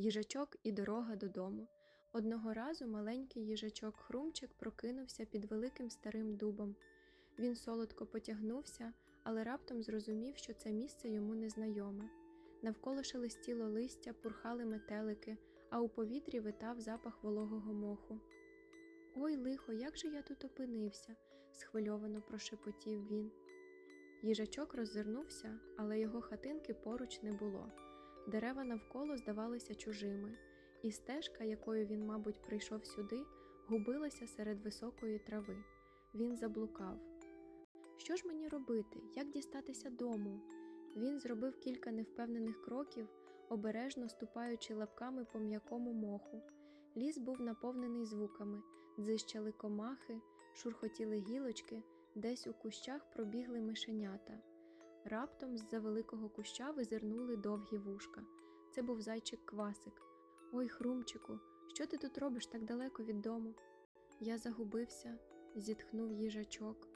Їжачок і дорога додому. Одного разу маленький їжачок Хрумчик прокинувся під великим старим дубом. Він солодко потягнувся, але раптом зрозумів, що це місце йому незнайоме. Навколо шелестіло листя, пурхали метелики, а у повітрі витав запах вологого моху. Ой, лихо, як же я тут опинився? схвильовано прошепотів він. Їжачок роззирнувся, але його хатинки поруч не було. Дерева навколо здавалися чужими, і стежка, якою він, мабуть, прийшов сюди, губилася серед високої трави. Він заблукав. Що ж мені робити? Як дістатися дому? Він зробив кілька невпевнених кроків, обережно ступаючи лапками по м'якому моху. Ліс був наповнений звуками, дзищали комахи, шурхотіли гілочки, десь у кущах пробігли мишенята. Раптом з-за великого куща визирнули довгі вушка. Це був зайчик квасик. Ой, хрумчику, що ти тут робиш так далеко від дому? Я загубився, зітхнув їжачок.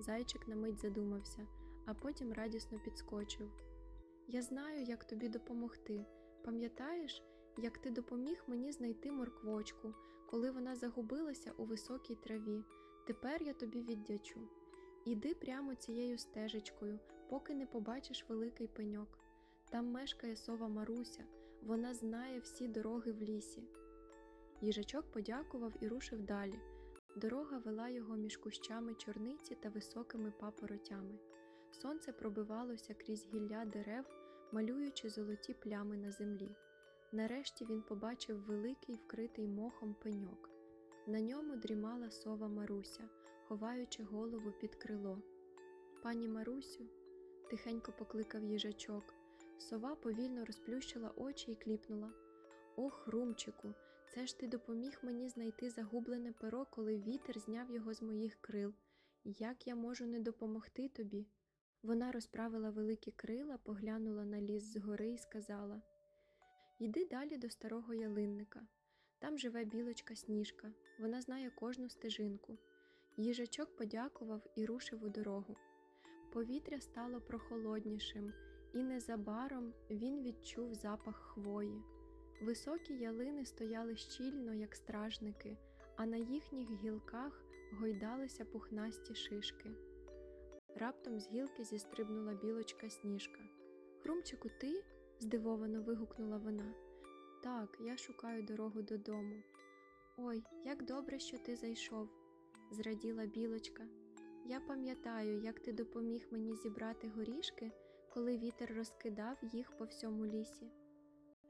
Зайчик на мить задумався, а потім радісно підскочив. Я знаю, як тобі допомогти. Пам'ятаєш, як ти допоміг мені знайти морквочку, коли вона загубилася у високій траві. Тепер я тобі віддячу. Іди прямо цією стежечкою, поки не побачиш великий пеньок. Там мешкає сова Маруся, вона знає всі дороги в лісі. Їжачок подякував і рушив далі. Дорога вела його між кущами чорниці та високими папоротями. Сонце пробивалося крізь гілля дерев, малюючи золоті плями на землі. Нарешті він побачив великий вкритий мохом пеньок. На ньому дрімала сова Маруся, ховаючи голову під крило. Пані Марусю, тихенько покликав їжачок. Сова повільно розплющила очі і кліпнула. Ох, Хрумчику, це ж ти допоміг мені знайти загублене перо, коли вітер зняв його з моїх крил. Як я можу не допомогти тобі? Вона розправила великі крила, поглянула на ліс згори і сказала Йди далі до старого ялинника. Там живе білочка сніжка, вона знає кожну стежинку. Їжачок подякував і рушив у дорогу. Повітря стало прохолоднішим, і незабаром він відчув запах хвої. Високі ялини стояли щільно, як стражники, а на їхніх гілках гойдалися пухнасті шишки. Раптом з гілки зістрибнула білочка сніжка. Хрумчику, ти? здивовано вигукнула вона. Так, я шукаю дорогу додому. Ой, як добре, що ти зайшов, зраділа білочка. Я пам'ятаю, як ти допоміг мені зібрати горішки, коли вітер розкидав їх по всьому лісі.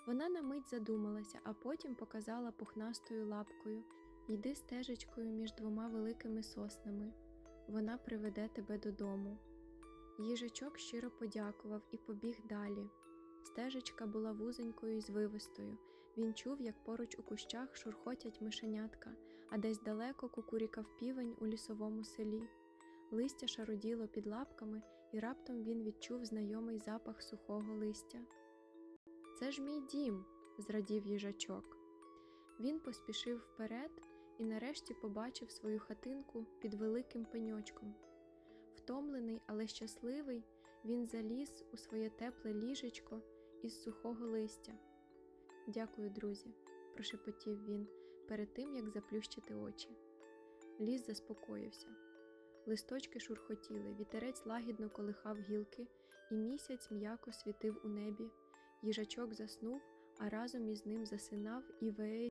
Вона на мить задумалася, а потім показала пухнастою лапкою Йди стежечкою між двома великими соснами. Вона приведе тебе додому. Їжачок щиро подякував і побіг далі. Стежечка була вузенькою і звивистою. Він чув, як поруч у кущах шурхотять мишенятка, а десь далеко кукурікав півень у лісовому селі. Листя шаруділо під лапками, і раптом він відчув знайомий запах сухого листя. Це ж мій дім, зрадів їжачок. Він поспішив вперед і нарешті побачив свою хатинку під великим пеньочком. Втомлений, але щасливий, він заліз у своє тепле ліжечко із сухого листя. Дякую, друзі, прошепотів він перед тим, як заплющити очі. Ліс заспокоївся. Листочки шурхотіли, вітерець лагідно колихав гілки, і місяць м'яко світив у небі. Їжачок заснув, а разом із ним засинав і веє